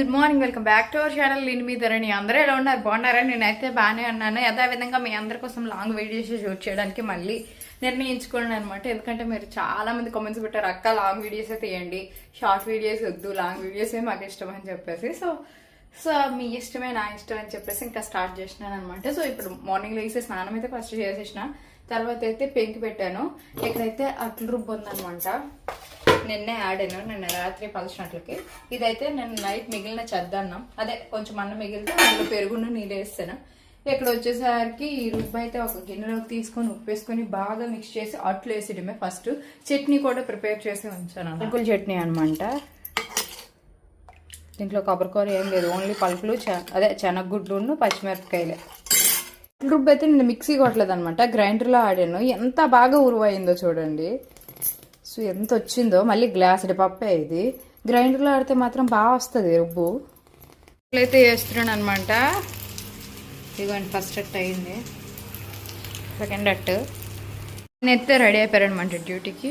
Good morning welcome back to our channel నేను మీ ధరణి. అందరూ ఎలా ఉన్నారు? బాగున్నారా? నేనైతే బాగానే ఉన్నాను. యథావిధంగా మీ అందరి కోసం లాంగ్ వీడియోస్ షూట్ చేయడానికి మళ్ళీ నిర్ణయించుకున్నాను అనమాట ఎందుకంటే మీరు చాలా మంది కామెంట్స్ పెట్టారు అక్క లాంగ్ వీడియోస్ తీయండి. షార్ట్ వీడియోస్ వద్దు. లాంగ్ వీడియోసే మాకు ఇష్టం అని చెప్పేసి. సో సో మీ ఇష్టమే నా ఇష్టం అని చెప్పేసి ఇంకా స్టార్ట్ చేసినాను అనమాట సో ఇప్పుడు మార్నింగ్ లేసి స్నానం అయితే ఫస్ట్ చేసేసిన. తర్వాత అయితే పెంకి పెట్టాను. ఇక్కడైతే అట్లు రుబ్బు ఉందనమాట నిన్నే ఆడాను నిన్న రాత్రి పలచినట్లకి. ఇదైతే నేను నైట్ మిగిలిన చెద్దన్నాం అదే కొంచెం అన్నం మిగిలితే అందులో పెరుగును నీళ్ళు వేస్తాను. ఇక్కడ వచ్చేసరికి ఈ రుబ్బు అయితే ఒక గిన్నెలోకి తీసుకొని ఉప్పు వేసుకొని బాగా మిక్స్ చేసి అట్లు వేసేయడమే ఫస్ట్ చట్నీ కూడా ప్రిపేర్ చేసి ఉంచాను పలుకుల చట్నీ అనమాట. దీంట్లో కొబ్బరికూర ఏం లేదు ఓన్లీ పలుకులు అదే శనగగుడ్లు పచ్చిమిరపకాయలే. రుబ్బు అయితే నేను మిక్సీ కొట్టలేదు అనమాట గ్రైండర్లో ఆడాను ఎంత బాగా ఉరువైందో చూడండి. సో ఎంత వచ్చిందో మళ్ళీ గ్లాసుడి పప్పే ఇది. గ్రైండర్లో ఆడితే మాత్రం బాగా వస్తుంది రుబ్బు. అయితే వేస్తున్నాను అనమాట ఇదిగోండి ఫస్ట్ అట్ అయింది. సెకండ్ అట్ నెత్తే రెడీ అయిపోయారనమాట డ్యూటీకి.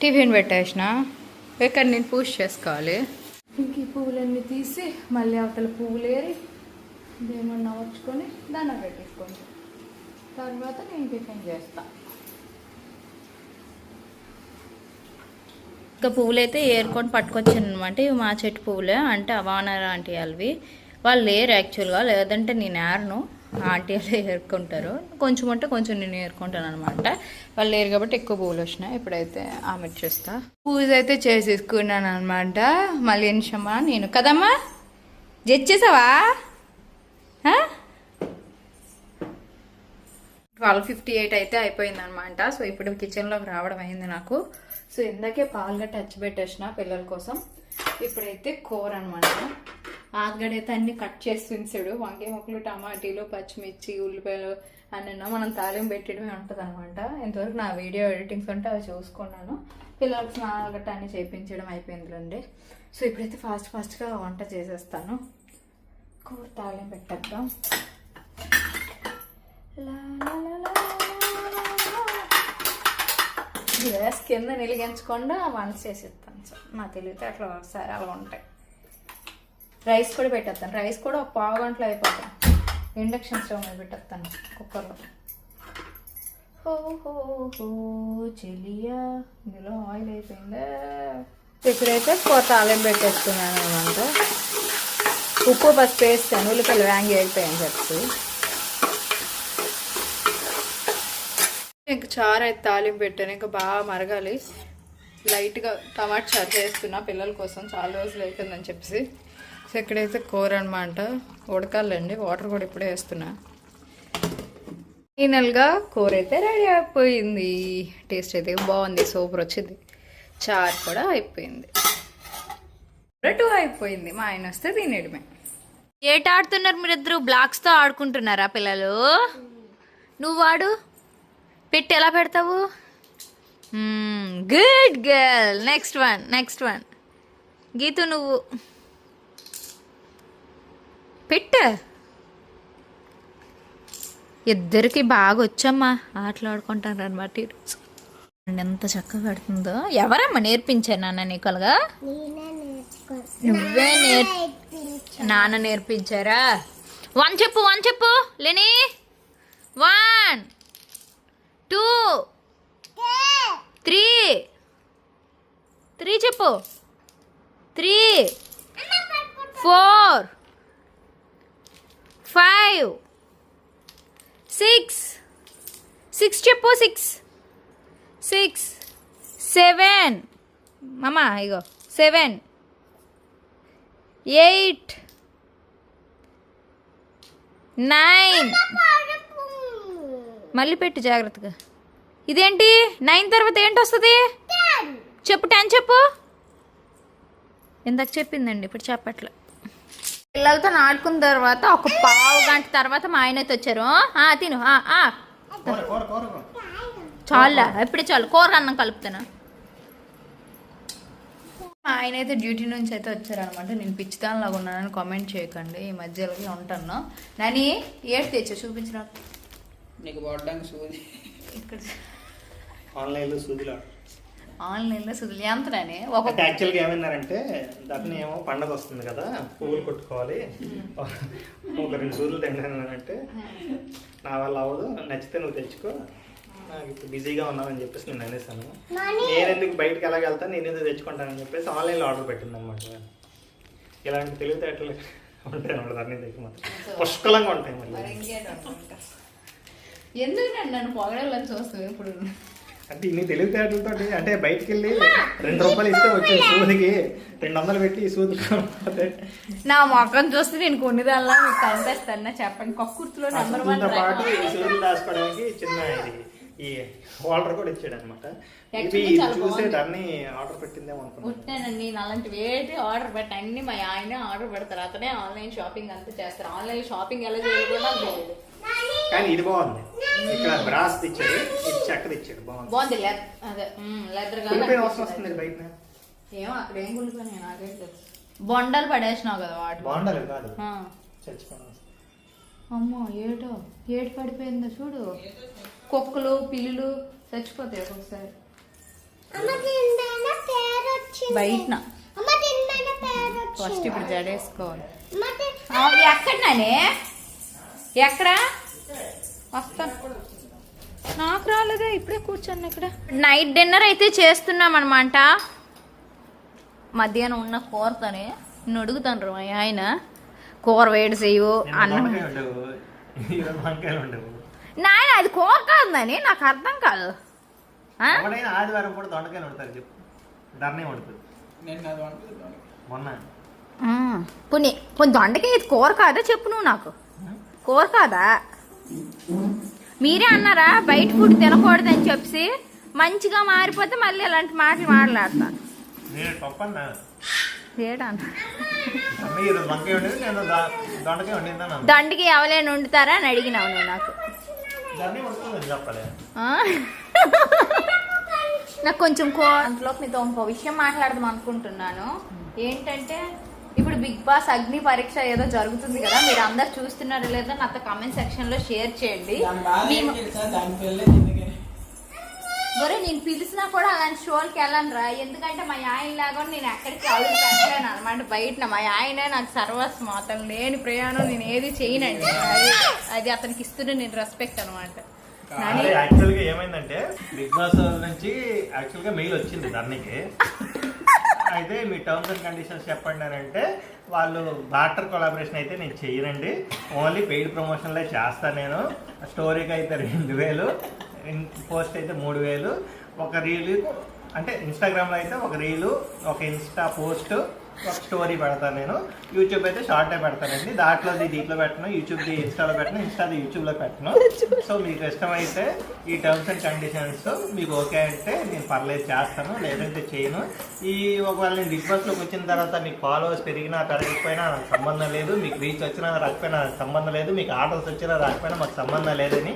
టిఫిన్ పెట్టేసిన. ఇక్కడ నేను పూజ చేసుకోవాలి. ఇంక ఈ పువ్వులన్నీ తీసి మళ్ళీ అవతల పువ్వులు ఏరి దేవుణ్ణి నవర్చుకొని దండం పెట్టేసుకోండి. తర్వాత నేను టిఫిన్ చేస్తా. ఇంకా పువ్వులైతే అయితే ఏరుకొని పట్టుకొచ్చాను అనమాట ఇవి మా చెట్టు పువ్వులే. అంటే అవానర్ ఆంటీ వాళ్ళవి. వాళ్ళు లేరు యాక్చువల్గా. లేదంటే నేను ఏరను. ఆంటీ వాళ్ళు ఏరుకుంటారు. కొంచెం అంటే కొంచెం నేను ఏరుకుంటాను అనమాట వాళ్ళు లేరు కాబట్టి ఎక్కువ పువ్వులు వచ్చినాయి. ఇప్పుడైతే ఆమె చేస్తా పూజ అయితే చేసేసుకున్నాను అనమాట మళ్ళీ నిమిషమా నేను కదమ్మా! జడ్చేసావా? ట్వెల్వ్ ఫిఫ్టీ ఎయిట్ అయితే అయిపోయింది అనమాట సో ఇప్పుడు కిచెన్లోకి రావడం అయింది నాకు. సో ఇందాకే పాలుగా టచ్ పెట్టేసిన పిల్లల కోసం. ఇప్పుడైతే కూర అనమాట ఆలుగడ్డ అయితే అన్ని కట్ చేసి ఉంచాడు. వంకాయ ముక్కలు టమాటీలు పచ్చిమిర్చి ఉల్లిపాయలు అన్న మనం తాలింపు పెట్టడమే ఉంటుంది అనమాట ఇంతవరకు నా వీడియో ఎడిటింగ్స్ ఉంటే అవి చూసుకున్నాను. పిల్లలకు స్నానాలు అన్ని చేయించడం అయిపోయిందిలేండి. సో ఇప్పుడైతే ఫాస్ట్ ఫాస్ట్గా వంట చేసేస్తాను. కూర తాలింపు పెట్టేద్దాం. గ్యాస్ కింద నిలిగించకుండా వంట చేసేస్తాను సార్. నా తెలివితే అట్లా సరే అలా ఉంటాయి. రైస్ కూడా పెట్టేస్తాను. రైస్ కూడా ఒక పావు గంటలో అయిపోతాను ఇండక్షన్ స్టవ్ మీద పెట్టేస్తాను కుక్కర్లో హో హో హో చెలియా. ఇందులో ఆయిల్ అయిపోయిందా? ఇక్కడైతే కొత్త ఆలయం పెట్టేస్తున్నాను అనమాట. ఉప్పు పసుపు వేస్తాను. ఉల్లిపాయలు వ్యాంగి అయిపోయాను చెప్పి. ఇంకా చారు అయితే తాలింపు పెట్టాను. ఇంకా బాగా మరగాలి. లైట్గా టమాటా చారు చేస్తున్నా పిల్లల కోసం. చాలా రోజులు అవుతుందని చెప్పేసి. సో ఇక్కడైతే కూర అనమాట ఉడకాలండి. వాటర్ కూడా ఇప్పుడే వేస్తున్నా. ఫైనల్గా కూర అయితే రెడీ అయిపోయింది. టేస్ట్ అయితే బాగుంది. సూపర్ వచ్చింది. చారు కూడా అయిపోయింది. టూ అయిపోయింది. మా ఆయన వస్తే తినేయడమే. ఏట ఆడుతున్నారు మీరిద్దరు? బ్లాక్స్తో ఆడుకుంటున్నారా పిల్లలు? నువ్వు వాడు పెట్టి ఎలా పెడతావు? Good girl next one next one Geetu నువ్వు పెట్ట. ఇద్దరికి బాగా వచ్చమ్మా. ఆటలాడుకుంటారు అనమాట ఎంత చక్కగా పెడుతుందో. ఎవరమ్మా నేర్పించారు నాన్న నీకు అలాగా నువ్వే నేర్ నాన్న నేర్పించారా? వన్ చెప్పు వన్ చెప్పు లేని one two three three four five six six చెప్పు సిక్స్ సిక్స్ సెవెన్ మామా ఇగో. సెవెన్ ఎయిట్ నైన్ మళ్ళీ పెట్టు జాగ్రత్తగా. ఇదేంటి? నైన్ తర్వాత ఏంటి వస్తుంది చెప్పు టెన్ చెప్పు. ఇందాక చెప్పిందండి ఇప్పుడు చెప్పట్లే. పిల్లలతో ఆడుకున్న తర్వాత ఒక పావు గంట తర్వాత మా ఆయన అయితే వచ్చారు. ఆ, తిను. ఆ, ఆ. చాలా ఇప్పుడే చాలు. కూర అన్నం కలుపుతాను. మా ఆయన అయితే డ్యూటీ నుంచి అయితే వచ్చారనమాట. నేను పిచ్చిదానిలాగా ఉన్నానని కామెంట్ చేయకండి. ఈ మధ్యలో ఉంటాను. నాని ఏడు తెచ్చా? చూపించిన నీకు పడడానికి సూది. ఇక్కడ. ఆన్లైన్లో సూదిలో? ఆన్లైన్లో సుల్యాంతనని ఒక అంటే యాక్చువల్గా ఏమన్నారంటే దాన్ని ఏమో పండగ వస్తుంది కదా పువ్వులు కొట్టుకోవాలి. ఒక రెండు సూర్యులు తింటానంటే నా వల్ల అవ్వదు నచ్చితే నువ్వు తెచ్చుకో. నాకు ఇప్పుడు బిజీగా ఉన్నానని చెప్పేసి నేను అనేసాను. నేను! ఎందుకు బయటకు ఎలాగ వెళ్తాను నేను ఎందుకు తెచ్చుకుంటానని చెప్పేసి ఆన్లైన్లో ఆర్డర్ పెట్టింది అనమాట ఇలాంటి తెలివితేటలు ఉంటాయి అన్నమాట దాన్ని దగ్గర మాత్రం. పుష్కలంగా ఉంటాయి మరి మళ్ళీ. ఎందుకు నన్ను పొగడాలని చూస్తావు ఇప్పుడు? అంటే ఇన్ని తెలివితేటలతో అంటే బయటికి వెళ్ళి రెండు రూపాయలు ఇస్తే వచ్చే సూదికి రెండు వందలు పెట్టి సూది నా మొఖం చూస్తే నేను కొన్నిదాల్లా మీకు కనిపిస్తాను చెప్పండి. కక్కుర్తిలో నెంబర్ వన్ పాటు సూదులు దాచుకోవడానికి చిన్న ఇది ఈ హోల్డర్ కూడా ఇచ్చాడు అనమాట చూసే. దాన్ని ఆర్డర్ పెట్టిందేమో నేను అలాంటివి ఏంటి ఆర్డర్ పెట్టి. అన్ని మా ఆయన ఆర్డర్ పెడతారు. అతనే ఆన్లైన్ షాపింగ్ అంతా చేస్తారు. ఆన్లైన్ షాపింగ్ ఎలా చేయాలి కూడా తెలియదు కానీ ఇది బాగుంది. ఇక్కడ బ్రాస్ ఇచ్చాడు ఇది చెక్కది ఇచ్చాడు బాగుంది. బాగుంది లెదర్ అదే అవసరం వస్తుంది బయట. ఏమో అక్కడ ఏం కులిపోయినాయి నాకేం తెలుసు. బొండాలు పడేసినావు కదా వాటి బాగుండాలి కాదు. చచ్చిపోయిన అమ్మో ఏటో? ఏటు పడిపోయిందో చూడు. కుక్కలు పిల్లులు చచ్చిపోతాయి ఒక్కొక్కసారి. పేరు వచ్చింది ఫస్ట్ ఇప్పుడు జడేసుకోవాలి. ఎక్కడనానే? ఎక్కడ? వస్తాను నాకు రాలేదా ఇప్పుడే కూర్చోను ఇక్కడ. నైట్ డిన్నర్ అయితే చేస్తున్నాం అనమాట మధ్యాహ్నం ఉన్న కూరతోనే నేను అడుగుతాను ఆయన. కూర వేడి చేయు అన్నం. నాయన అది కూర కాదని నాకు అర్థం కాదు. ఆదివారం కూడా దొండకాయలు చెప్పు. ధరనే వండుతుంది. మొన్న. పోనీ పోనీ దొండకాయ ఇది కూర కాదా చెప్పు నువ్వు నాకు. కూర కాదా మీరే అన్నారా బయట ఫుడ్ తినకూడదని చెప్పి మంచిగా మారిపోతే మళ్ళీ ఇలాంటి మాటలు మాట్లాడతాను దండికి ఎవరైనా వండుతారా అని అడిగినావు నువ్వు నాకు? నాకు కొంచెం కో అందులో మీతో ఇంకో విషయం మాట్లాడదాం అనుకుంటున్నాను. ఏంటంటే బిగ్ బాస్ అగ్ని పరీక్ష ఏదో జరుగుతుంది కదా మీరు అందరు చూస్తున్నారో లేదో నాతో కామెంట్ సెక్షన్లో షేర్ చేయండి. దానికి ఒరే నేను పిలిచినా కూడా అలాంటి షోలకి వెళ్ళను రా. ఎందుకంటే మా ఆయన లాగా నేను ఎక్కడికి అడుగు పెట్టలేను అనమాట బయట మా ఆయనే నాకు సర్వస్వం అతను లేని ప్రయాణం నేను ఏది చేయనండి. అది అది అతనికి ఇస్తున్న నేను రెస్పెక్ట్ అనమాట అదే యాక్చువల్గా ఏమైందంటే బిగ్ బాస్ నుంచి యాక్చువల్గా మెయిల్ వచ్చింది ధరణికి అయితే మీ టర్మ్స్ అండ్ కండిషన్స్ చెప్పండి అని అంటే వాళ్ళు బార్టర్ కొలాబరేషన్ అయితే నేను చెయ్యనండి ఓన్లీ పెయిడ్ ప్రమోషన్లే చేస్తాను నేను. స్టోరీకి అయితే రెండు వేలు పోస్ట్ అయితే మూడు వేలు. ఒక రీల్ అంటే ఇన్స్టాగ్రామ్లో అయితే ఒక రీలు ఒక ఇన్స్టా పోస్ట్ ఒక స్టోరీ పెడతాను నేను. యూట్యూబ్ అయితే షార్ట్ పెడతానండి. దాంట్లోది దీంట్లో పెట్టను యూట్యూబ్ది ఇన్స్టాలో పెట్టను ఇన్స్టాది యూట్యూబ్లో పెట్టను. సో మీకు ఇష్టమైతే ఈ టర్మ్స్ అండ్ కండిషన్స్ మీకు ఓకే అంటే నేను పర్లేదు చేస్తాను లేదంటే చేయను. ఈ ఒకవేళ నేను బిగ్ బాస్లోకి వచ్చిన తర్వాత మీకు ఫాలోవర్స్ పెరిగినా పెరగకపోయినా నాకు సంబంధం లేదు. మీకు రీచ్ వచ్చినా రాకపోయినా నాకు సంబంధం లేదు. మీకు ఆర్డర్స్ వచ్చినా రాకపోయినా మాకు సంబంధం లేదని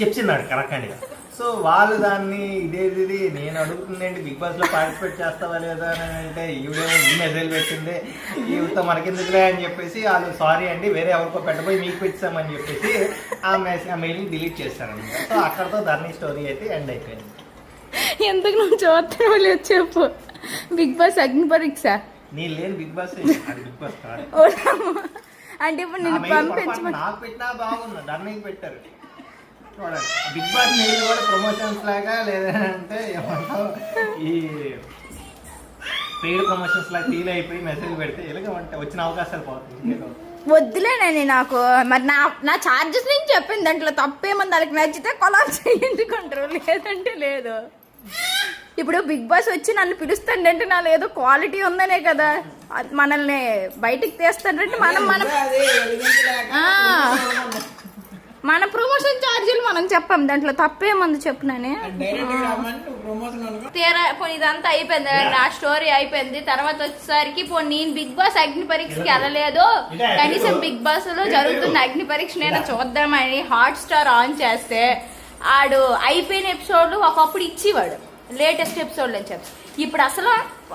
చెప్తున్నాడు కరెక్ట్గా సో వాళ్ళు దాన్ని ఇదేది ఇది నేను అడుగుతుందేంటి బిగ్ బాస్లో పార్టిసిపేట్ చేస్తావా లేదా అని అంటే ఈవిడేమో ఈ మెసేజ్ పెట్టింది. ఈవిడతో మనకెందుకులే అని చెప్పేసి వాళ్ళు సారీ అండి వేరే ఎవరికో పెట్టబోయి మీకు పెట్టామని చెప్పేసి ఆ మెసేజ్ ఆ మెయిల్ డిలీట్ చేస్తారనమాట సో అక్కడతో ధర్నీ స్టోరీ అయితే ఎండ్ అయిపోయింది. ఎందుకు నువ్వు చూస్తున్నావు లేదు చెప్పు? బిగ్ బాస్ అగ్ని పరీక్ష నేను లేని బిగ్ బాస్. బిగ్ బాస్ కాదు. అంటే ఇప్పుడు నేను పంపించమని నాకు పెట్టినా బాగుంది. ధర్నీకి పెట్టారు. చూడండి బిగ్ బాస్ మెయిల్ కూడా ప్రమోషన్స్ లాగా లేదంటే ఏమంటావు ఈ పెయిడ్ ప్రమోషన్స్ లాగా ఫీల్ అయిపోయి మెసేజ్ పెడితే ఎలాగంటే వచ్చిన అవకాశాలు పోతాయి ఇంకేదో. వద్దులేనండి నాకు మరి నా నా చార్జెస్ నుంచి చెప్పింది దాంట్లో తప్పేమని దానికి నచ్చితే కొలాబ్ చేయించుకుంటారు లేదంటే లేదు ఇప్పుడు బిగ్ బాస్ వచ్చి నన్ను పిలుస్తాడంటే నాలో ఏదో క్వాలిటీ ఉందనే కదా అది మనల్ని బయటికి తీస్తాడంటే మనం మనం. మన ప్రమోషన్ ఛార్జీలు మనం చెప్పాం దాంట్లో తప్పేముంది ప్రమోషన్ అనుకో. తీరా పోనీ ఇదంతా అయిపోయింది నా స్టోరీ అయిపోయింది. తర్వాత వచ్చేసరికి పో నేను బిగ్ బాస్ అగ్ని పరీక్షకి వెళ్ళలేదు. కనీసం బిగ్ బాస్లో జరుగుతున్న అగ్ని పరీక్ష నేను చూద్దామని హాట్ స్టార్ ఆన్ చేస్తే ఆడు అయిపోయిన ఎపిసోడ్లు ఒకప్పుడు ఇచ్చేవాడు. లేటెస్ట్ ఎపిసోడ్లు అని చెప్పి. ఇప్పుడు అసలు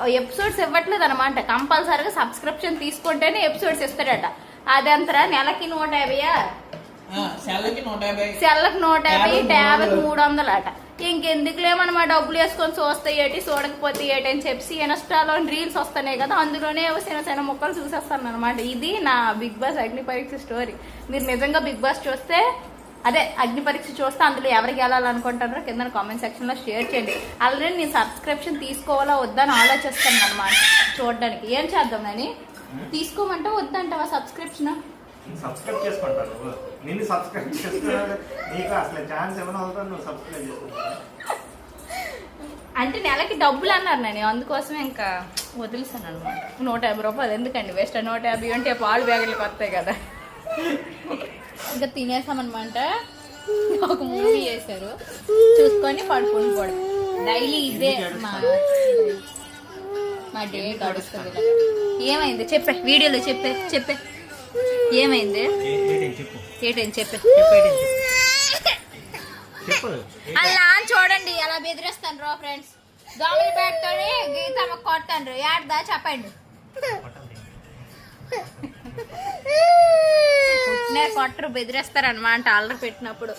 ఎపిసోడ్స్ ఇవ్వట్లేదు అనమాట కంపల్సరీగా సబ్స్క్రిప్షన్ తీసుకుంటేనే ఎపిసోడ్స్ ఇస్తాడట. అదంతరా నెలకి ఆ, నూట యాభై సెల్లకు నూట యాభై. ట్యాబ్కి మూడు వందలు. అట ఇంకెందుకులే మనం ఆ డబ్బులు వేసుకొని చూస్తే ఏటి చూడకపోతే ఏటి అని చెప్పి ఇన్స్టాలో రీల్స్ వస్తున్నాయి కదా అందులోనే చిన్న చిన్న ముక్కలు చూసేస్తాను అనమాట ఇది నా బిగ్ బాస్ అగ్ని పరీక్ష స్టోరీ మీరు నిజంగా బిగ్ బాస్ చూస్తే అదే అగ్ని పరీక్ష చూస్తే అందులో ఎవరికి వెళ్ళాలనుకుంటారో కింద కామెంట్ సెక్షన్లో షేర్ చేయండి. ఆల్రెడీ నేను సబ్స్క్రిప్షన్ తీసుకోవాలా వద్దా అని ఆలోచిస్తాను అనమాట చూడడానికి. ఏం చేద్దాం అని తీసుకోమంటే వద్దంటావా సబ్స్క్రిప్షన్ సబ్స్క్రైబ్ చేసుకుంటాను నువ్వు. నిన్ను సబ్స్క్రైబ్ చేసుకున్నాడు నీకు అసలు ఛాన్స్ ఏమైనా అవుతాను నువ్వు సబ్స్క్రైబ్ చేసుకుంటావు? అంటే నెలకి డబ్బులు అన్నారు నేను. అందుకోసమే ఇంకా వదిలేసాను అనమాట నూట యాభై రూపాయలు ఎందుకండి? వేస్ట్ నూట యాభై అంటే పాలు బ్యాగులకు వస్తాయి కదా. ఇంకా తినేసామన్నమాట. ఒక మూవీ చేశారు. చూసుకొని పడుకొని కూడా డైలీ ఇదే మా మా డే గడుస్తుంది. ఏమైంది? చెప్పే. వీడియోలో చెప్పే. చెప్పే. ఏమైంది? చెప్పే. అలా చూడండి. అలా బెదిరిస్తాను రో ఫ్రెండ్స్. దోమలు పెట్టుకొని గీత కొట్టాను ఏడదా చెప్పండి. నేను కొట్టరు బెదిరేస్తారు అనమాట అల్లరి పెట్టినప్పుడు.